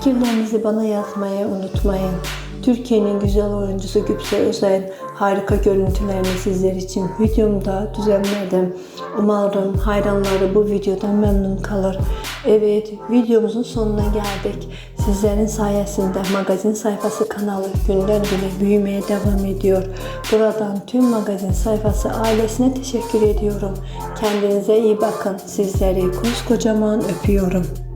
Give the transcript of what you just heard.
fikirlerinizi bana yazmayı unutmayın. Türkiye'nin güzel oyuncusu Güpse Özel harika görüntülerini sizler için videomda düzenledim. Umarım hayranları bu videodan memnun kalır. Evet videomuzun sonuna geldik. Sizlerin sayesinde magazin sayfası kanalı günden güne büyümeye devam ediyor. Buradan tüm magazin sayfası ailesine teşekkür ediyorum. Kendinize iyi bakın. Sizleri koskocaman öpüyorum.